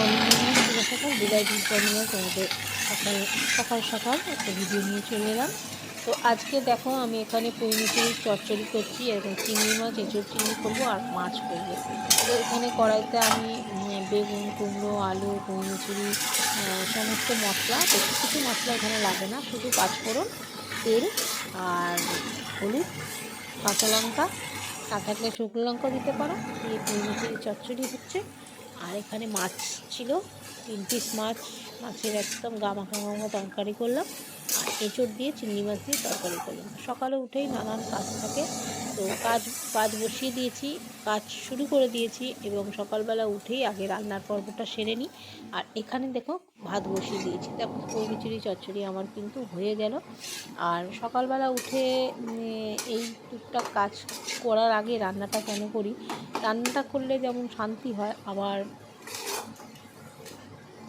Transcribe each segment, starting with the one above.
Morning শুভ সকাল তোমাদের সকাল সকাল সকাল একটা ভিডিও নিয়ে চলে এলাম। তো আজকে দেখো আমি এখানে পুঁইমিচুরি চচ্চড়ি করছি, এরকম চিংড়ি মাছ, এঁচড় চিংড়ি করব আর মাছ করব। তো এখানে কড়াইতে আমি বেগুন, কুমড়ো, আলু পুঁইমিচুরি সমস্ত মশলা, বেশি কিছু মশলা এখানে লাগে না, শুধু পাঁচফোড়ন, তেল আর হলুদ, কাঁচা লঙ্কা। না থাকলে শুকনো লঙ্কা দিতে পারো, দিয়ে পুঁইমিচুরি চচ্চড়ি হচ্ছে। আর এখানে মাছ ছিল তিন পিস মাছ মাছের একদম গামাখা গামা তরকারি করলাম। এঁচড় দিয়ে চিংড়ি মাছ দিয়ে তরকারি করলাম। সকালে উঠেই নানান কাজ থাকে। তো কাজ কাজ বসিয়ে দিয়েছি, কাজ শুরু করে দিয়েছি এবং সকালবেলা উঠেই আগে রান্নার পর্বটা সেরে নিই। আর এখানে দেখো ভাত বসিয়ে দিয়েছি। দেখো কবিচুরি চচ্চড়ি আমার কিন্তু হয়ে গেল। আর সকালবেলা উঠে এই টুকটাক কাজ করার আগে রান্নাটা কেন করি? রান্নাটা করলে যেমন শান্তি হয়, আবার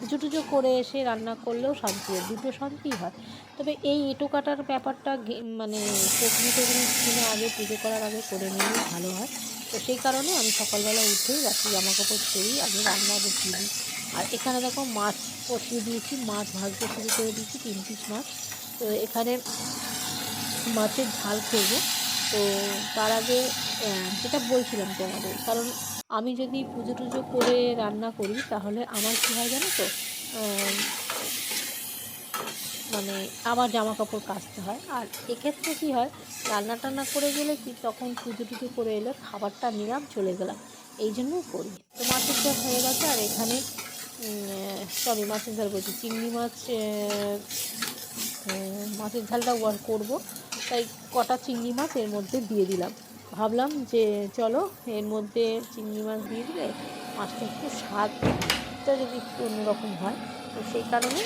কিছু টুচু করে এসে রান্না করলেও শান্তি হয় দুটো শান্তি হয়। তবে এই এঁটো কাটার ব্যাপারটা মানে চকরি টকরি কিনে আগে পুজো করার আগে করে নিলে ভালো হয়। তো সেই কারণে আমি সকালবেলা উঠেই রাত্রি জামা কাপড় ছেড়েই আগে রান্না বসিয়ে দিই। আর এখানে দেখো মাছ বসিয়ে দিয়েছি, মাছ ভাজতে শুরু করে দিয়েছি, তিন পিস মাছ। তো এখানে মাছের ঝাল করব। তো তার আগে যেটা বলছিলাম তোমাদের, কারণ আমি যদি পুজো টুজো করে রান্না করি, তাহলে আমার কী হয় জানো তো মানে আমার জামা কাপড় কাচতে হয়। আর এক্ষেত্রে কী হয় রান্না টান্না করে গেলে কি, তখন পুজো টুজো করে এলে খাবারটা নিলাম, চলে গেলাম। এই জন্যই করি। তো মাছের ঝাল হয়ে গেছে, আর এখানে সরি মাছের ঝাল বলছি। চিংড়ি মাছ মাছের ঝালটা করব। তাই কটা চিংড়ি মাছ এর মধ্যে দিয়ে দিলাম। ভাবলাম যে চলো, এর মধ্যে চিংড়ি মাছ দিয়ে দিলে মাছটা একটু স্বাদটা যদি একটু অন্যরকম হয়। তো সেই কারণে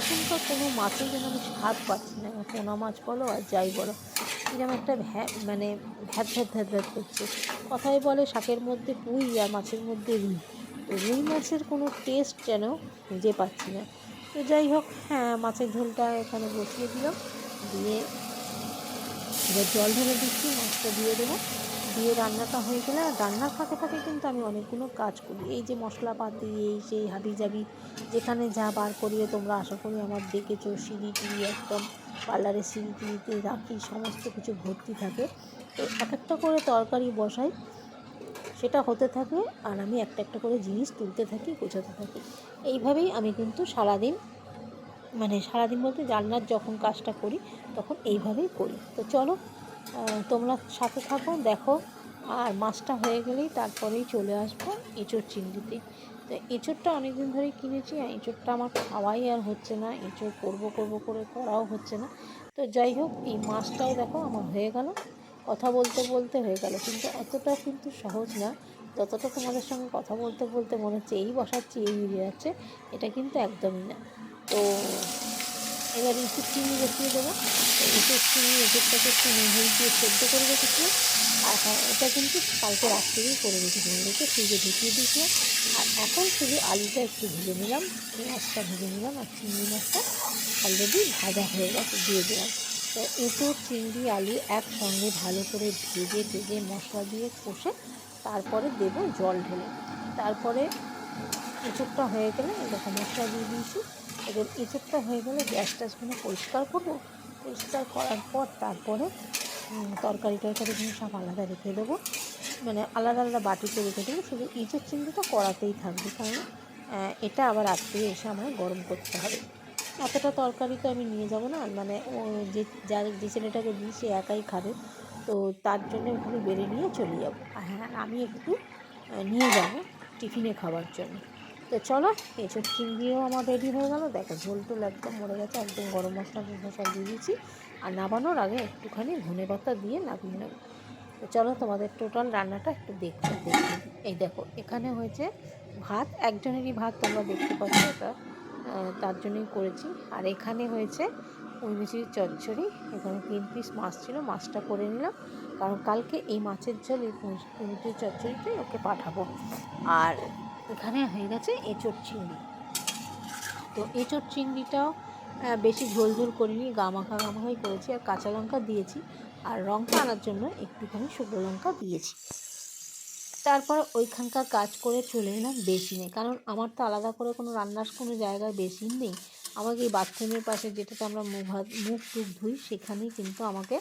এখনকার কোনো মাছের যেন আমি স্বাদ পাচ্ছি না। পোনা মাছ বলো আর যাই বলো এরকম একটা ভ্যা মানে ভ্যাত ভ্যাত ভ্যাত ভ্যাত করছে। কথায় বলে শাকের মধ্যে পুঁই আর মাছের মধ্যে রুই। রুই মাছের কোনো টেস্ট যেন খুঁজে পাচ্ছি না। তো যাই হোক হ্যাঁ মাছের ঝোলটা এখানে বসিয়ে দিলাম। দিয়ে এবার জল ঢেলে দিচ্ছি মাছটা দিয়ে দেবো। দিয়ে রান্নাটা হয়ে গেলে আর রান্নার ফাঁকে ফাঁকে কিন্তু আমি অনেকগুলো কাজ করি। এই যে মশলাপাতি এই সেই হাবি জাবি যেখানে যা বার করিয়ে তোমরা আশা করি আমার দেখেছ সিঁড়ি টিড়ি একদম পার্লারের সিঁড়ি টিড়িতে রাখি, সমস্ত কিছু ভর্তি থাকে। তো এক একটা করে তরকারি বসাই, সেটা হতে থাকে আর আমি একটা একটা করে জিনিস তুলতে থাকি, গোছাতে থাকি। এইভাবেই আমি কিন্তু সারাদিন মানে সারাদিন বলতে রান্নার যখন কাজটা করি, তখন এইভাবেই করি। তো চলো তোমরা সাথে থাকো, দেখো, আর মাছটা হয়ে গেলেই তারপরেই চলে আসব এঁচোড় চিংড়িতে। তো এঁচোড়টা অনেক দিন ধরেই কিনেছি, আর এঁচোড়টা আমার খাওয়াই আর হচ্ছে না, এঁচোড় করব করব করে করাও হচ্ছে না। তো যাই হোক, এই মাছটাও দেখো আমার হয়ে গেল। কথা বলতে বলতে হয়ে গেল, কিন্তু অতটা কিন্তু সহজ না। যতটা তোমাদের সঙ্গে কথা বলতে বলতে মনে হচ্ছে, এই বসাচ্ছি, এই বেরিয়ে যাচ্ছে এটা কিন্তু একদমই না। তো এবার একটু চিনি বসিয়ে দেবো। একটু চিনি এগুলোটাকে একটু নুন দিয়ে সেদ্ধ করে রেখেছিলাম। আর হ্যাঁ এটা কিন্তু কালকে রাত্রেই করে রেখেছিলাম রেখে ফ্রিজে ঢুকিয়ে দিয়েছিলাম। আর এখন শুধু আলুটা একটু ভেজে নিলাম, পেঁয়াজটা ভেজে নিলাম আর চিংড়ি মাছটা অলরেডি ভাজা হয়ে গেছে, দিয়ে দিলাম। তো এঁটো চিংড়ি, আলু একসঙ্গে ভালো করে ভেজে ভেজে মশলা দিয়ে কষে তারপরে দেবো জল ঢেলে। তারপরে এঁচোড়টা হয়ে গেলে এরকম মশলা দিয়ে দিয়েছি। এবার এঁচোড়টা হয়ে গেলে গ্যাস ট্যাসগুলো পরিষ্কার করব। পরিষ্কার করার পর তারপরে তরকারি টরকারিগুলো সব আলাদা রেখে দেবো। মানে আলাদা আলাদা বাটিতে রেখে দেবো, শুধু এঁচোড় চিংড়িটা করাতেই থাকবে, কারণ এটা আবার রাত্রে এসে আমার গরম করতে হবে। এতটা তরকারি তো আমি নিয়ে যাব না মানে যে, যার, যে ছেলেটাকে দিই, সে একাই খাবে। তো তার জন্য ওখানে বেড়ে নিয়ে চলে যাব। আর হ্যাঁ আমি একটু নিয়ে যাব টিফিনে খাওয়ার জন্য। তো চলো এই এসব চিংড়িও আমার রেডি হয়ে গেল। দেখো, ঝোল টোল একদম মরে গেছে, একদম গরম মশলা সব দিয়ে দিয়েছি। আর নামানোর আগে একটুখানি ধনে পাতা দিয়ে নামিয়ে নেব। তো চলো, তোমাদের টোটাল রান্নাটা একটু দেখতে দেখে। এই দেখো, এখানে হয়েছে ভাত, একজনেরই ভাত তোমরা দেখতে পাচ্ছ এটা তার জন্যই করেছি। আর এখানে হয়েছে উইমিচির চচ্চড়ি, এখানে তিন পিস মাছ ছিল, মাছটা করে নিলাম। কারণ কালকে এই মাছের ঝোল এই উইমিচির চচ্চড়িটাই ওকে পাঠাবো। আর এখানে হয়ে গেছে এঁচোড় চিংড়ি। তো এঁচোড় চিংড়িটাও বেশি ঝোল ঝোল করিনি গামাখা গামাখাই করেছি আর কাঁচা লঙ্কা দিয়েছি আর রঙটা আনার জন্য একটুখানি শুকনো লঙ্কা দিয়েছি। তারপর ওইখানকার কাজ করে চলে এলাম বেসিনে, কারণ আমার তো আলাদা করে কোনো রান্নার কোনো জায়গায় বেসিন নেই। আমাকে এই বাথরুমের পাশে যেটাতে আমরা মুখ হাত, মুখ টুক ধুই, সেখানেই কিন্তু আমাকে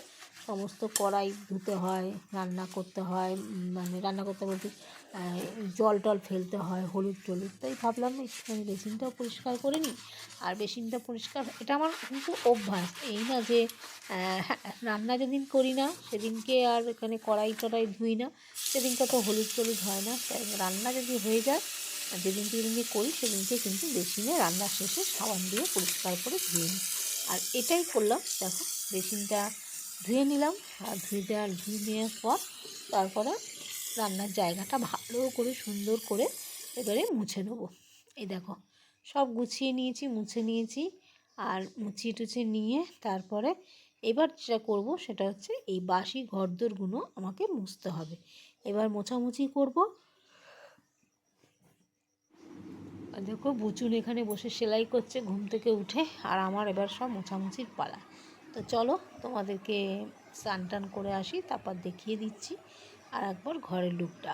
সমস্ত কড়াই ধুতে হয়, রান্না করতে হয় মানে রান্না করতে বলতে জল টল ফেলতে হয় হলুদ টলুদ। তাই ভাবলাম একটুখানি বেসিনটাও পরিষ্কার করে নিই। আর বেসিনটা পরিষ্কার এটা আমার কিন্তু অভ্যাস। এই না যে হ্যাঁ, রান্না যেদিন করি না সেদিনকে আর এখানে কড়াই টড়াই ধুই না সেদিনকে তো হলুদ টলুদ হয় না। তাই রান্না যদি হয়ে যায় যেদিনকে যেদিনকে করি সেদিনকে কিন্তু বেসিনে রান্না শেষে সাবান দিয়ে পরিষ্কার করে ধুয়ে নিই। আর এটাই করলাম দেখো বেসিনটা ধুয়ে নিলাম। আর ধুয়ে দেওয়ার ধুয়ে নেওয়ার পর তারপরে রান্নার জায়গাটা ভালো করে সুন্দর করে এবারে মুছে নেব। এই দেখো, সব গুছিয়ে নিয়েছি, মুছে নিয়েছি আর মুছিয়ে টুছিয়ে নিয়ে তারপরে এবার যেটা করব সেটা হচ্ছে এই বাসি ঘরদোরগুলো আমাকে মুছতে হবে। এবার মোছামুছি করব। দেখো, বুচুন এখানে বসে সেলাই করছে ঘুম থেকে উঠে আর আমার এবার সব মোছামুছির পালা। তো চলো তোমাদেরকে স্নান টান করে আসি, তারপর দেখিয়ে দিচ্ছি। আর একবার ঘরের লুকটা।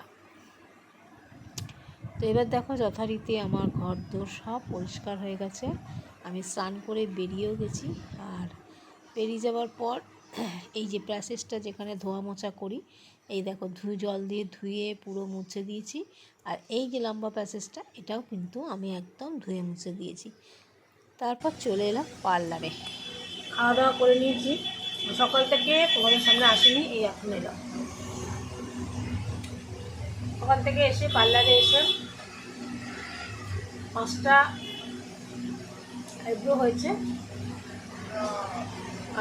তো এবার দেখো যথারীতি আমার ঘর দোর সব পরিষ্কার হয়ে গেছে। আমি স্নান করে বেরিয়েও গেছি আর বেরিয়ে যাওয়ার পর এই যে প্যাসেজটা যেখানে ধোয়া মোছা করি, এই দেখো ধুই জল দিয়ে ধুয়ে পুরো মুছে দিয়েছি। আর এই যে লম্বা প্যাসেজটা, এটাও কিন্তু আমি একদম ধুয়ে মুছে দিয়েছি। তারপর চলে এলাম পার্লারে। খাওয়া দাওয়া করে নিয়েছি। সকাল থেকে তোমাদের সামনে আসিনি, এই এখন এলাম। ওখান থেকে এসে পার্লারে এসে পাঁচটা আইব্রো হয়েছে।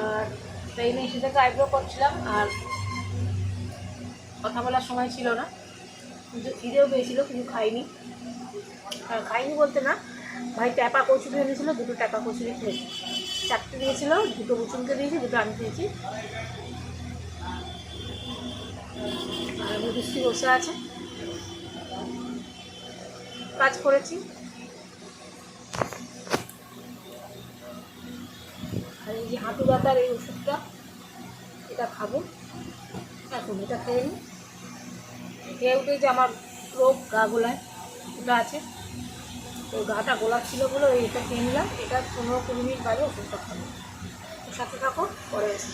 আর ট্রেনে এসে থেকে আইব্রো করছিলাম আর কথা বলার সময় ছিল না। কিন্তু খিদেও পেয়েছিল, কিছু খাইনি। আর খাইনি বলতে না, ভাই ট্যাপা কচুরি এনেছিল, দুটো ট্যাপা কচুরি খেয়েছি। চারটে দিয়েছিল, দুটো বুচুনকে দিয়েছি, দুটো আমি খেয়েছি আর মধুশ্রী বসে আছে। কাজ করেছি। আর এই যে হাঁটু ব্যথার এই ওষুধটা, এটা খাব। এখন এটা খেয়ে নিই। খেয়ে উঠে যে আমার রোগ, গা গোলায় ওটা আছে। তো গাটা গোলাচ্ছিল বলে ওই এটা খেয়ে নিলাম। এটা পনেরো কুড়ি মিনিট বাদে ওষুধটা খাব। সাথে থাকো, পরে এসে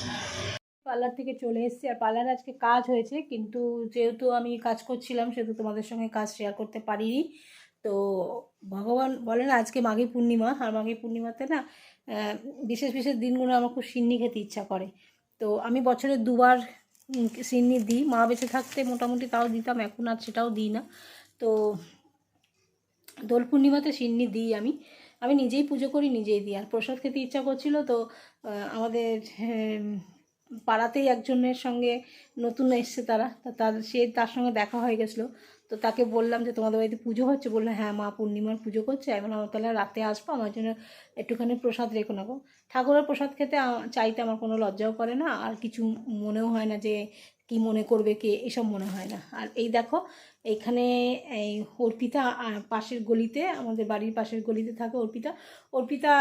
পার্লার থেকে চলে এসেছি। আর পার্লারে আজকে কাজ হয়েছে, কিন্তু যেহেতু আমি কাজ করছিলাম, সেহেতু তোমাদের সঙ্গে কাজ শেয়ার করতে পারিনি। তো ভগবান বলে না, আজকে মাঘী পূর্ণিমা, আর মাঘী পূর্ণিমাতে না বিশেষ বিশেষ দিনগুলো আমার খুব সিন্নি খেতে ইচ্ছা করে। তো আমি বছরে দুবার সিন্নি দিই। মা বেঁচে থাকতে মোটামুটি তাও দিতাম, এখন আর সেটাও দিই না। তো দোল পূর্ণিমাতে সিন্নি দিই আমি। আমি নিজেই পুজো করি, নিজেই দিই। আর প্রসাদ খেতে ইচ্ছা করছিল তো আমাদের পাড়াতেই একজনের সঙ্গে নতুন এসছে তারা। তা তার, সে তার সঙ্গে দেখা হয়ে গেছিল। তো তাকে বললাম যে, তোমাদের বাড়িতে পুজো হচ্ছে? বলল হ্যাঁ মা, পূর্ণিমার পুজো করছে আমি বললাম তাহলে রাতে আসব, আমার জন্য একটুখানি প্রসাদ রেখো নেব। ঠাকুরের প্রসাদ খেতে চাইতে আমার কোনো লজ্জাও করে না, আর কিছু মনেও হয় না যে কি মনে করবে, কে, এসব মনে হয় না। আর এই দেখো এইখানে এই অর্পিতা পাশের গলিতে, আমাদের বাড়ির পাশের গলিতে থাকে অর্পিতা। অর্পিতা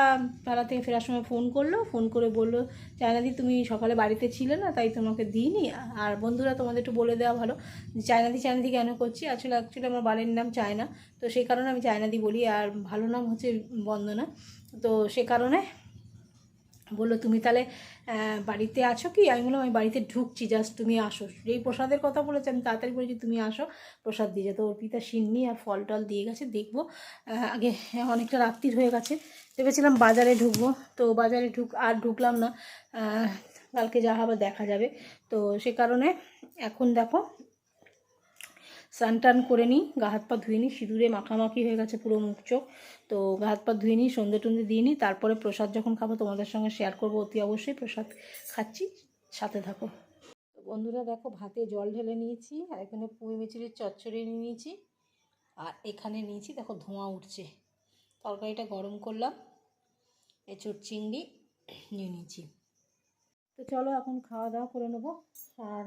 পাড়া থেকে ফেরার সময় ফোন করল, ফোন করে বলল, চায়নাদি, তুমি সকালে বাড়িতে ছিলে না, তাই তোমাকে দিইনি। আর বন্ধুরা, তোমাদের একটু বলে দেওয়া ভালো চায়নাদি চায়নাদি কেন করছি? আসলে অ্যাকচুয়ালি আমার বাড়ির নাম চায়না। তো সেই কারণে আমি চায়নাদি বলি, আর ভালো নাম হচ্ছে বন্দনা। তো সে কারণে বলল, তুমি তাহলে বাড়িতে আছো কি? আমি বললাম, আমি বাড়িতে ঢুকছি জাস্ট তুমি আসো। যেই প্রসাদের কথা বলেছে, আমি তাড়াতাড়ি বলেছি, তুমি আসো, প্রসাদ দিয়ে যেত অর্পিতা সিন্নি আর ফল টল দিয়ে গেছে, দেখব আগে অনেকটা রাত্রির হয়ে গেছে। ভেবেছিলাম বাজারে ঢুকবো, তো বাজারে ঢুক, আর ঢুকলাম না কালকে যা হবে দেখা যাবে। তো সে কারণে এখন দেখো স্নান টান করে নিই, গা হাত পা ধুয়ে নিই, সিঁদুরে মাখামাখি হয়ে গেছে পুরো মুখ চোখ। তো গা হাত পা ধুয়ে নিই সন্ধে টন্ধে দিয়ে নিই, তারপরে প্রসাদ যখন খাব তোমাদের সঙ্গে শেয়ার করব, অতি অবশ্যই প্রসাদ খাচ্ছি, সাথে থাকো। বন্ধুরা দেখো, ভাতে জল ঢেলে নিয়েছি, আর এখানে পুঁই মিচিরির চচ্চড়ি নিয়ে নিয়েছি, আর এখানে নিয়েছি দেখো ধোঁয়া উঠছে। তরকারিটা গরম করলাম এঁচুর চিংড়ি নিয়ে নিয়েছি। তো চলো এখন খাওয়া দাওয়া করে নেব, আর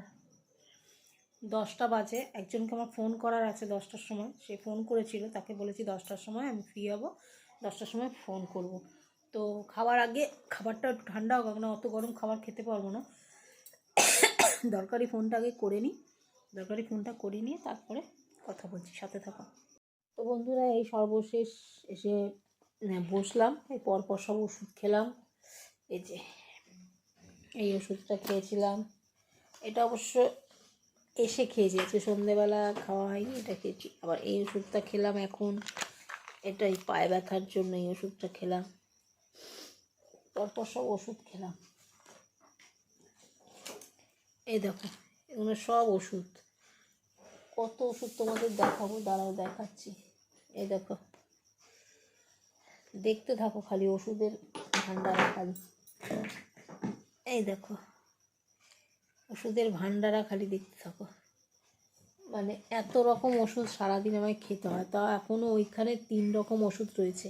দশটা বাজে। একজনকে আমার ফোন করার আছে দশটার সময়। সে ফোন করেছিল, তাকে বলেছি দশটার সময় আমি ফ্রি হব, দশটার সময় ফোন করব। তো খাবার আগে, খাবারটা একটু ঠান্ডা হোক না অত গরম খাবার খেতে পারব না। দরকারি ফোনটা আগে করে নিই। দরকারি ফোনটা করে নিয়ে তারপরে কথা বলছি, সাথে থাকা। তো বন্ধুরা, এই সর্বশেষ এসে বসলাম। এই পরপর সব ওষুধ খেলাম। এই যে, এই ওষুধটা খেয়েছিলাম। এটা অবশ্য এসে খেয়েছি। আজকে সন্ধেবেলা খাওয়া হয়নি, এটা খেয়েছি। আবার এই ওষুধটা খেলাম এখন। এটাই পায়ে ব্যথার জন্য এই ওষুধটা খেলাম। পরপর সব ওষুধ খেলাম। এই দেখো, এগুলো সব ওষুধ। কত ওষুধ তোমাদের দেখাবো, দাঁড়াও দেখাচ্ছি। এই দেখো, দেখতে থাকো খালি ওষুধের ভান্ডারা খালি। এই দেখো ওষুধের ভান্ডারা খালি দেখতে থাকো। মানে এত রকম ওষুধ সারাদিন আমায় খেতে হয়, তা এখনও ওইখানে তিন রকম ওষুধ রয়েছে।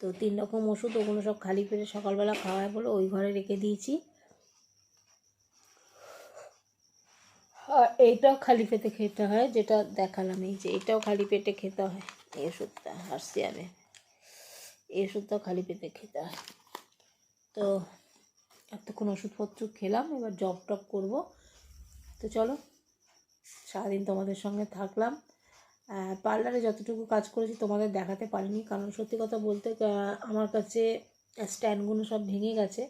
তো তিন রকম ওষুধ, ওগুলো সব খালি পেটে সকালবেলা খাওয়ায় বলে ওই ঘরে রেখে দিয়েছি। আর এইটাও খালি পেটে খেতে হয়, যেটা দেখালাম এই যে এটাও খালি পেটে খেতে হয়, এই ওষুধটা হারসিয়ামে। এই ওষুধটাও খালি পেটে খেতে হয়। তো এতক্ষণ ওষুধপত্র খেলাম, এবার জব টপ করব। তো চলো, সারাদিন তোমাদের সঙ্গে থাকলাম। পার্লারে যতটুকু কাজ করেছি তোমাদের দেখাতে পারিনি, কারণ সত্যি কথা বলতে আমার কাছে স্ট্যান্ডগুলো সব ভেঙে গেছে।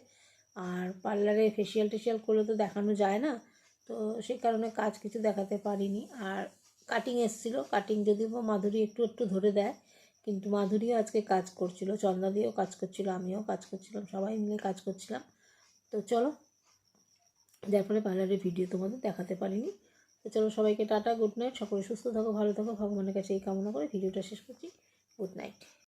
আর পার্লারে ফেসিয়াল টেসিয়াল করলে তো দেখানো যায় না, তো সেই কারণে কাজ কিছু দেখাতে পারিনি। আর কাটিং এসছিলো কাটিং যদিও মাধুরী একটু একটু ধরে দেয়, কিন্তু মাধুরীও আজকে কাজ করছিল চন্দা দিয়েও কাজ করছিল, আমিও কাজ করছিলাম, সবাই মিলে কাজ করছিলাম। তো চলো যার ফলে পার্লারের ভিডিও তোমাদের দেখাতে পারিনি। তো চলো সবাইকে টাটা, গুড নাইট, সকলে সুস্থ থাকো, ভালো থাকো, ভগবানের কাছে এই কামনা করে ভিডিওটা শেষ করছি। Good night.